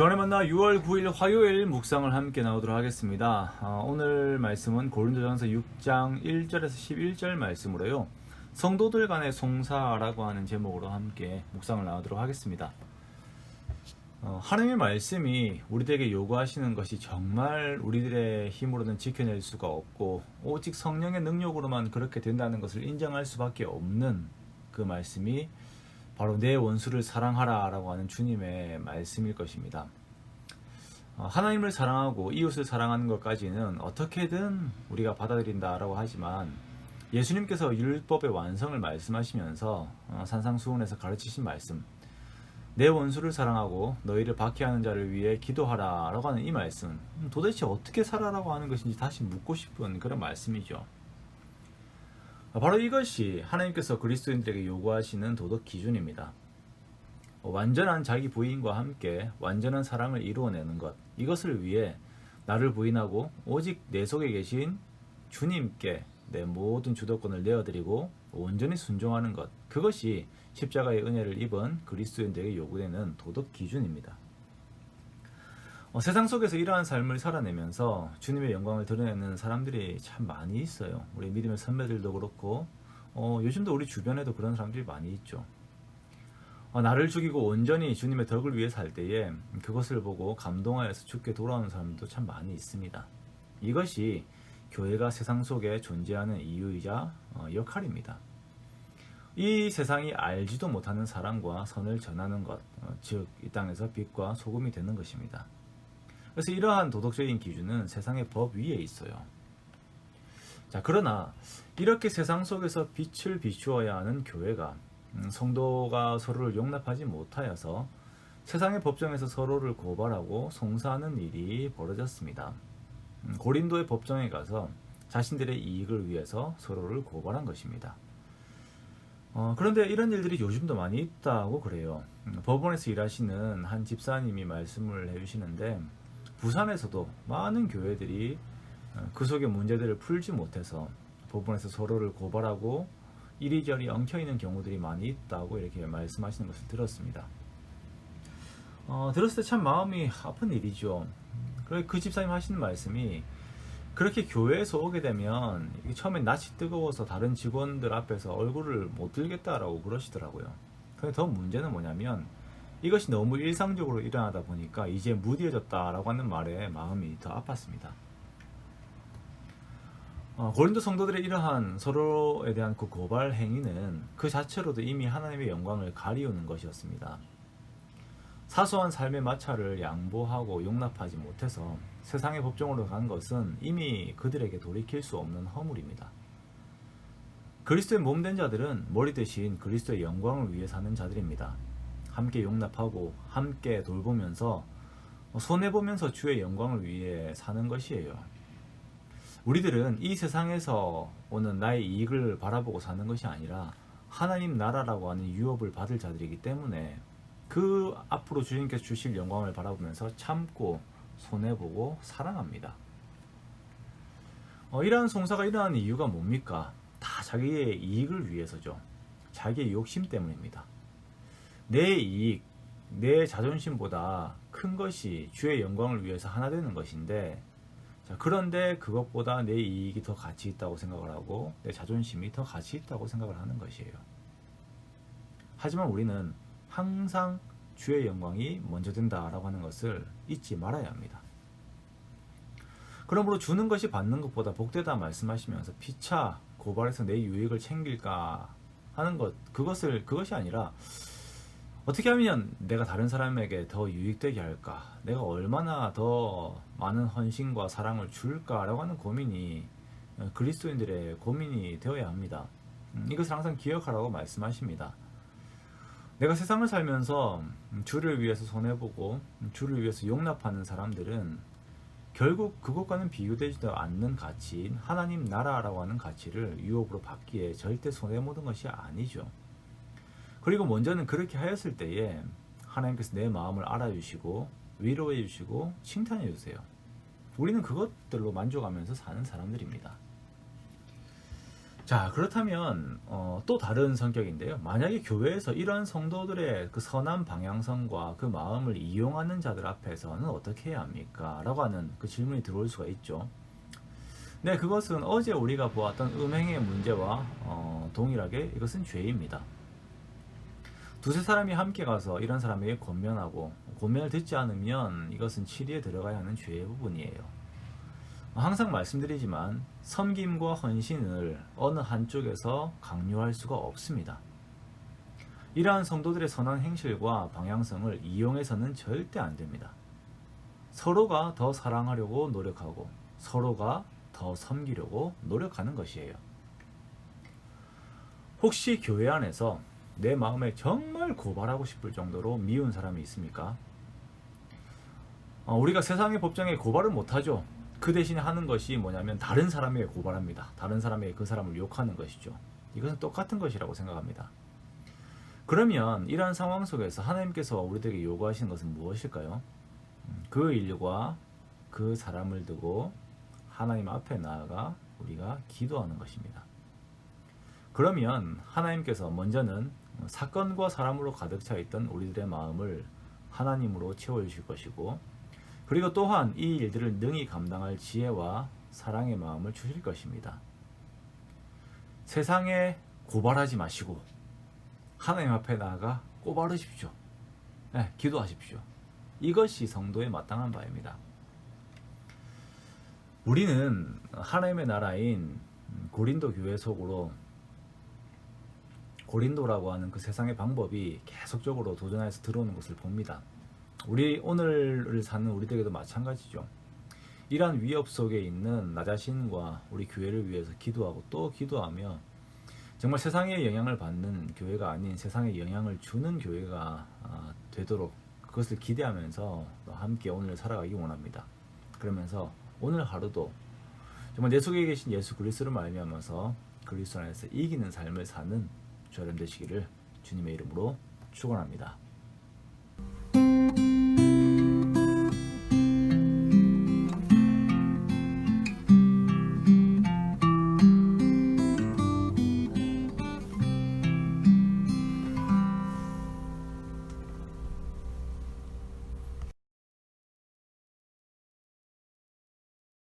주안의 만나 6월 9일 화요일 묵상을 함께 나오도록 하겠습니다. 어, 오늘 말씀은 고린도전서 6장 1절에서 11절 말씀으로요. 성도들 간의 송사라고 하는 제목으로 함께 묵상을 나오도록 하겠습니다. 어, 하나님의 말씀이 우리들에게 요구하시는 것이 정말 우리들의 힘으로는 지켜낼 수가 없고 오직 성령의 능력으로만 그렇게 된다는 것을 인정할 수밖에 없는 그 말씀이 바로 내 원수를 사랑하라라고 하는 주님의 말씀일 것입니다. 어, 하나님을 사랑하고 이웃을 사랑하는 것까지는 어떻게든 우리가 받아들인다라고 하지만 예수님께서 율법의 완성을 말씀하시면서 어, 산상수훈에서 가르치신 말씀 내 원수를 사랑하고 너희를 박해하는 자를 위해 기도하라라고 하는 이 말씀 음, 도대체 어떻게 살아라고 하는 것인지 다시 묻고 싶은 그런 말씀이죠. 바로 이것이 하나님께서 그리스도인들에게 요구하시는 도덕 기준입니다. 완전한 자기 부인과 함께 완전한 사랑을 이루어내는 것 이것을 위해 나를 부인하고 오직 내 속에 계신 주님께 내 모든 주도권을 내어드리고 온전히 순종하는 것 그것이 십자가의 은혜를 입은 그리스도인들에게 요구되는 도덕 기준입니다. 어, 세상 속에서 이러한 삶을 살아내면서 주님의 영광을 드러내는 사람들이 참 많이 있어요. 우리 믿음의 선배들도 그렇고 어, 요즘도 우리 주변에도 그런 사람들이 많이 있죠. 어, 나를 죽이고 온전히 주님의 덕을 위해 살 때에 그것을 보고 감동하여서 죽게 돌아오는 사람도 참 많이 있습니다. 이것이 교회가 세상 속에 존재하는 이유이자 어, 역할입니다. 이 세상이 알지도 못하는 사랑과 선을 전하는 것, 어, 즉, 이 땅에서 빛과 소금이 되는 것입니다. 그래서 이러한 도덕적인 기준은 세상의 법 위에 있어요. 자, 그러나 이렇게 세상 속에서 빛을 비추어야 하는 교회가 음, 성도가 서로를 용납하지 못하여서 세상의 법정에서 서로를 고발하고 송사하는 일이 벌어졌습니다. 음, 고린도의 법정에 가서 자신들의 이익을 위해서 서로를 고발한 것입니다. 어, 그런데 이런 일들이 요즘도 많이 있다고 그래요. 음, 법원에서 일하시는 한 집사님이 말씀을 해주시는데 부산에서도 많은 교회들이 어, 그 속의 문제들을 풀지 못해서 법원에서 서로를 고발하고 이리저리 엉켜있는 경우들이 많이 있다고 이렇게 말씀하시는 것을 들었습니다. 어, 들었을 때 참 마음이 아픈 일이죠. 그래 그 집사님 하시는 말씀이 그렇게 교회에서 오게 되면 처음엔 낯이 뜨거워서 다른 직원들 앞에서 얼굴을 못 들겠다라고 그러시더라고요. 근데 더 문제는 뭐냐면 이것이 너무 일상적으로 일어나다 보니까 이제 무디어졌다라고 하는 말에 마음이 더 아팠습니다. 어, 고린도 성도들의 이러한 서로에 대한 그 고발 행위는 그 자체로도 이미 하나님의 영광을 가리우는 것이었습니다. 사소한 삶의 마찰을 양보하고 용납하지 못해서 세상의 법정으로 간 것은 이미 그들에게 돌이킬 수 없는 허물입니다. 그리스도의 몸 된 자들은 머리 대신 그리스도의 영광을 위해 사는 자들입니다. 함께 용납하고 함께 돌보면서 손해보면서 주의 영광을 위해 사는 것이에요. 우리들은 이 세상에서 오는 나의 이익을 바라보고 사는 것이 아니라 하나님 나라라고 하는 유업을 받을 자들이기 때문에 그 앞으로 주님께서 주실 영광을 바라보면서 참고 손해보고 사랑합니다. 어, 이러한 송사가 일어나는 이유가 뭡니까? 다 자기의 이익을 위해서죠. 자기의 욕심 때문입니다. 내 이익, 내 자존심보다 큰 것이 주의 영광을 위해서 하나 되는 것인데 자, 그런데 그것보다 내 이익이 더 가치 있다고 생각을 하고 내 자존심이 더 가치 있다고 생각을 하는 것이에요. 하지만 우리는 항상 주의 영광이 먼저 된다라고 하는 것을 잊지 말아야 합니다. 그러므로 주는 것이 받는 것보다 복되다 말씀하시면서 피차 고발해서 내 유익을 챙길까 하는 것 그것을 그것이 아니라 어떻게 하면 내가 다른 사람에게 더 유익되게 할까? 내가 얼마나 더 많은 헌신과 사랑을 줄까라고 하는 고민이 그리스도인들의 고민이 되어야 합니다. 음, 이것을 항상 기억하라고 말씀하십니다. 내가 세상을 살면서 주를 위해서 손해보고 주를 위해서 용납하는 사람들은 결국 그것과는 비교되지도 않는 가치인 하나님 나라라고 하는 가치를 유혹으로 받기에 절대 손해보는 것이 아니죠. 그리고 먼저는 그렇게 하였을 때에 하나님께서 내 마음을 알아주시고 위로해 주시고 칭찬해 주세요. 우리는 그것들로 만족하면서 사는 사람들입니다. 자 그렇다면 어, 또 다른 성격인데요. 만약에 교회에서 이런 성도들의 그 선한 방향성과 그 마음을 이용하는 자들 앞에서는 어떻게 해야 합니까? 라고 하는 그 질문이 들어올 수가 있죠. 네, 그것은 어제 우리가 보았던 음행의 문제와 어, 동일하게 이것은 죄입니다. 두세 사람이 함께 가서 이런 사람에게 권면하고 권면을 듣지 않으면 이것은 치리에 들어가야 하는 죄의 부분이에요. 항상 말씀드리지만 섬김과 헌신을 어느 한쪽에서 강요할 수가 없습니다. 이러한 성도들의 선한 행실과 방향성을 이용해서는 절대 안 됩니다. 서로가 더 사랑하려고 노력하고 서로가 더 섬기려고 노력하는 것이에요. 혹시 교회 안에서 내 마음에 정말 고발하고 싶을 정도로 미운 사람이 있습니까? 어, 우리가 세상의 법정에 고발을 못하죠. 그 대신에 하는 것이 뭐냐면 다른 사람에게 고발합니다. 다른 사람에게 그 사람을 욕하는 것이죠. 이것은 똑같은 것이라고 생각합니다. 그러면 이러한 상황 속에서 하나님께서 우리들에게 요구하시는 것은 무엇일까요? 음, 그 일과 그 사람을 두고 하나님 앞에 나아가 우리가 기도하는 것입니다. 그러면 하나님께서 먼저는 사건과 사람으로 가득 차 있던 우리들의 마음을 하나님으로 채워주실 것이고 그리고 또한 이 일들을 능히 감당할 지혜와 사랑의 마음을 주실 것입니다. 세상에 고발하지 마시고 하나님 앞에 나아가 꼬바르십시오. 네, 기도하십시오. 이것이 성도의 마땅한 바입니다. 우리는 하나님의 나라인 고린도 교회 속으로 고린도라고 하는 그 세상의 방법이 계속적으로 도전해서 들어오는 것을 봅니다. 우리 오늘을 사는 우리들에게도 마찬가지죠. 이러한 위협 속에 있는 나 자신과 우리 교회를 위해서 기도하고 또 기도하며 정말 세상의 영향을 받는 교회가 아닌 세상에 영향을 주는 교회가 아, 되도록 그것을 기대하면서 함께 오늘 살아가기 원합니다. 그러면서 오늘 하루도 정말 내 속에 계신 예수 그리스도를 말미암아서 그리스도 안에서 이기는 삶을 사는 저렴 되시기를 주님의 이름으로 축원합니다.